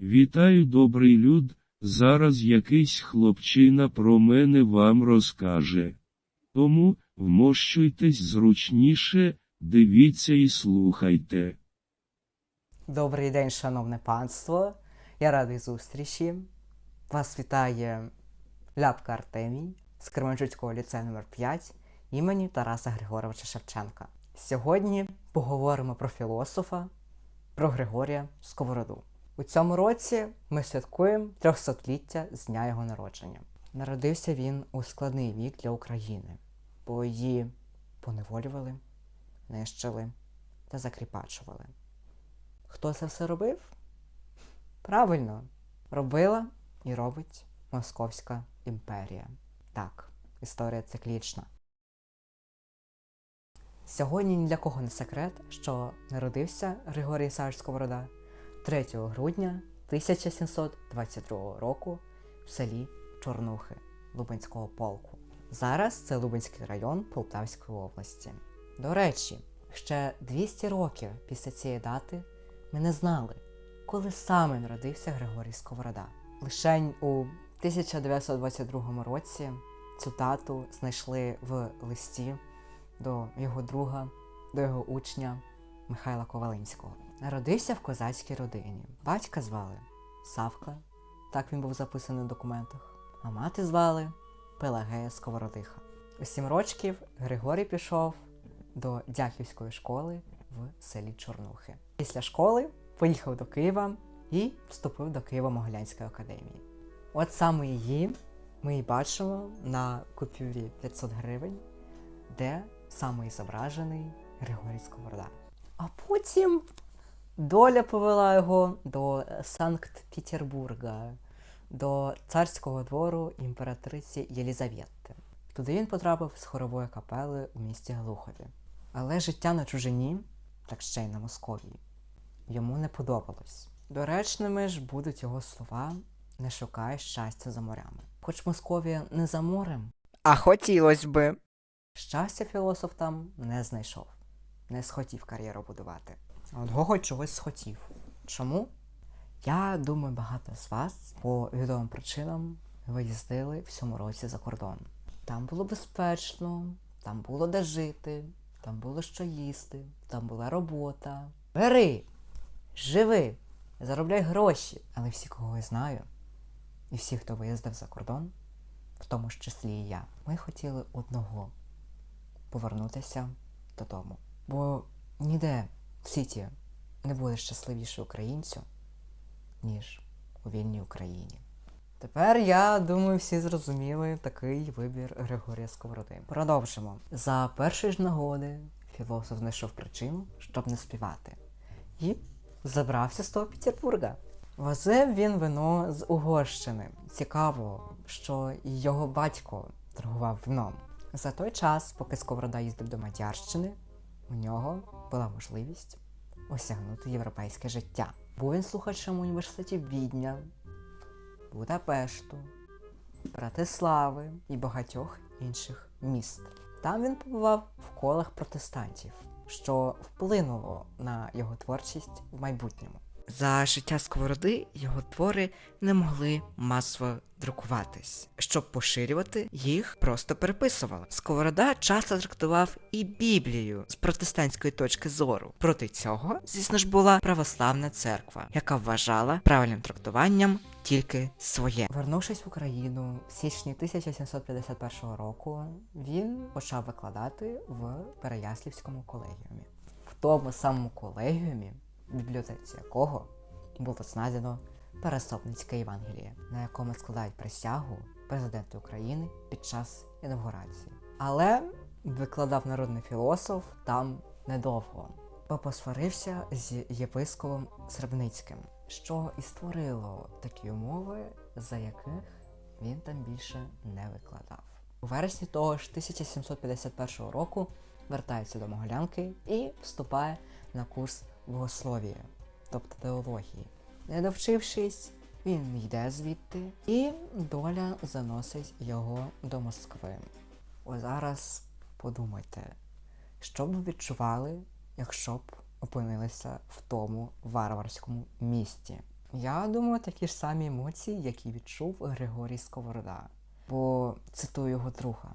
Вітаю, добрий люд. Зараз якийсь хлопчина про мене вам розкаже. Тому вмощуйтесь зручніше, дивіться і слухайте. Добрий день, шановне панство. Я радий зустрічі. Вас вітає Ляпка Артемій з Кременчуцького ліцею номер 5 імені Тараса Григоровича Шевченка. Сьогодні поговоримо про філософа, про Григорія Сковороду. У цьому році ми святкуємо 300-ліття з дня його народження. Народився він у складний вік для України, бо її поневолювали, нищили та закріпачували. Хто це все робив? Правильно, робила і робить Московська імперія. Так, історія циклічна. Сьогодні ні для кого не секрет, що народився Григорій Ісаївич Сковорода 3 грудня 1722 року в селі Чорнухи Лубенського полку. Зараз це Лубенський район Полтавської області. До речі, ще 200 років після цієї дати ми не знали, коли саме народився Григорій Сковорода. Лишень у 1922 році цю дату знайшли в листі до його друга, до його учня Михайла Ковалинського. Народився в козацькій родині. Батька звали Савка, так він був записаний в документах, а мати звали Пелагея Сковородиха. У сім рочків Григорій пішов до Дяківської школи в селі Чорнухи. Після школи поїхав до Києва і вступив до Києво-Могилянської академії. От саме її ми і бачимо на купюрі 500 гривень, де саме і зображений Григорій Сковорода. А потім доля повела його до Санкт-Петербурга, до царського двору імператриці Єлізавети. Туди він потрапив з хорової капели у місті Глухові. Але життя на чужині, так ще й на Московії, йому не подобалось. Доречними ж будуть його слова не шукай щастя за морями. Хоч Московія не за морем, а хотілося би. Щастя філософ там не знайшов, не схотів кар'єру будувати. От Гоголь чогось схотів. Чому? Я думаю, багато з вас по відомим причинам виїздили в цьому році за кордон. Там було безпечно, там було де жити, там було що їсти, там була робота. Бери, живи, заробляй гроші. Але всі, кого я знаю, і всі, хто виїздив за кордон, в тому ж числі і я, ми хотіли одного повернутися додому. Бо ніде в світі не буде щасливіше українцю, ніж у вільній Україні. Тепер я думаю, всі зрозуміли такий вибір Григорія Сковороди. Продовжимо. За першої ж нагоди філософ знайшов причину, щоб не співати, і забрався з того Петербурга. Возив він вино з Угорщини. Цікаво, що його батько торгував вином. За той час, поки Сковорода їздив до Мадярщини, у нього була можливість осягнути європейське життя. Був він слухачем університетів Відня, Будапешту, Братислави і багатьох інших міст. Там він побував в колах протестантів, що вплинуло на його творчість в майбутньому. За життя Сковороди його твори не могли масово друкуватись. Щоб поширювати, їх просто переписували. Сковорода часто трактував і Біблію з протестантської точки зору. Проти цього, звісно ж, була православна церква, яка вважала правильним трактуванням тільки своє. Вернувшись в Україну в січні 1751 року, він почав викладати в Переяслівському колегіумі. В тому самому колегіумі в бібліотеці якого було знайдено Пересопницьке Євангеліє, на якому складають присягу президенту України під час інавгурації. Але викладав народний філософ там недовго, бо посварився з єпископом Сребницьким, що і створило такі умови, за яких він там більше не викладав. У вересні того ж 1751 року вертається до Могилянки і вступає на курс богослов'я, тобто теології. Не довчившись, він йде звідти, і доля заносить його до Москви. Ось зараз подумайте, що б ви відчували, якщо б опинилися в тому варварському місті. Я думаю, такі ж самі емоції, які відчув Григорій Сковорода. Бо цитую його друга,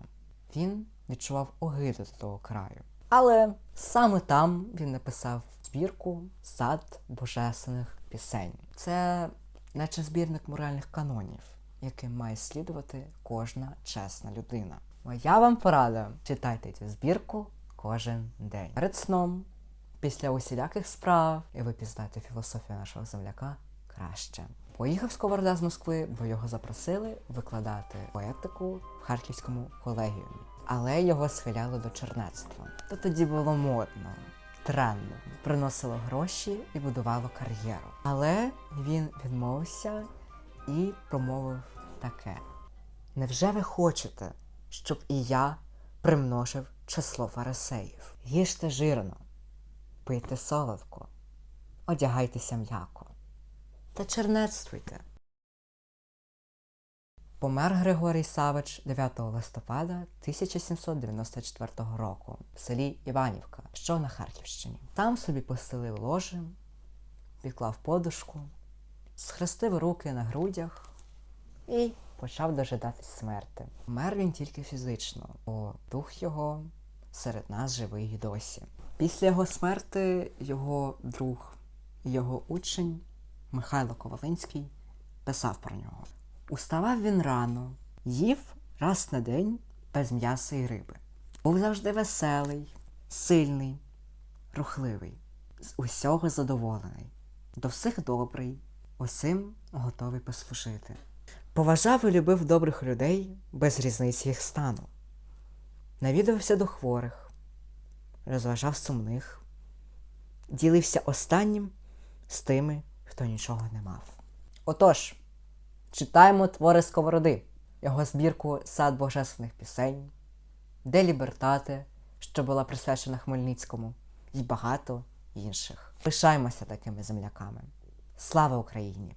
він відчував огиду до того краю. Але саме там він написав збірку Сад божественних пісень. Це наче збірник моральних канонів, яким має слідувати кожна чесна людина. Моя вам порада: читайте цю збірку кожен день. Перед сном, після усіляких справ, і ви пізнаєте філософію нашого земляка краще. Поїхав Сковорода з Москви, бо його запросили викладати поетику в Харківському колегіумі. Але його схиляли до чернецтва. То тоді було модно, трендно, приносило гроші і будувало кар'єру. Але він відмовився і промовив таке: Невже ви хочете, щоб і я примножив число фарисеїв? Їжте жирно, пийте солодко, одягайтеся м'яко та чернецтвуйте. Помер Григорій Савич 9 листопада 1794 року в селі Іванівка, що на Харківщині. Там собі постелив ложе, підклав подушку, схрестив руки на грудях і почав дожидатись смерти. Помер він тільки фізично, бо дух його серед нас живий досі. Після його смерти його друг його учень Михайло Ковалинський писав про нього. Уставав він рано, їв раз на день без м'яса і риби. Був завжди веселий, сильний, рухливий, з усього задоволений, до всіх добрий, усім готовий послужити. Поважав і любив добрих людей без різниці їх стану. Навідувався до хворих, розважав сумних, ділився останнім з тими, хто нічого не мав. Отож, читаємо твори Сковороди, його збірку Сад божественних пісень, де Лібертати, що була присвячена Хмельницькому, і багато інших. Пишаємося такими земляками. Слава Україні!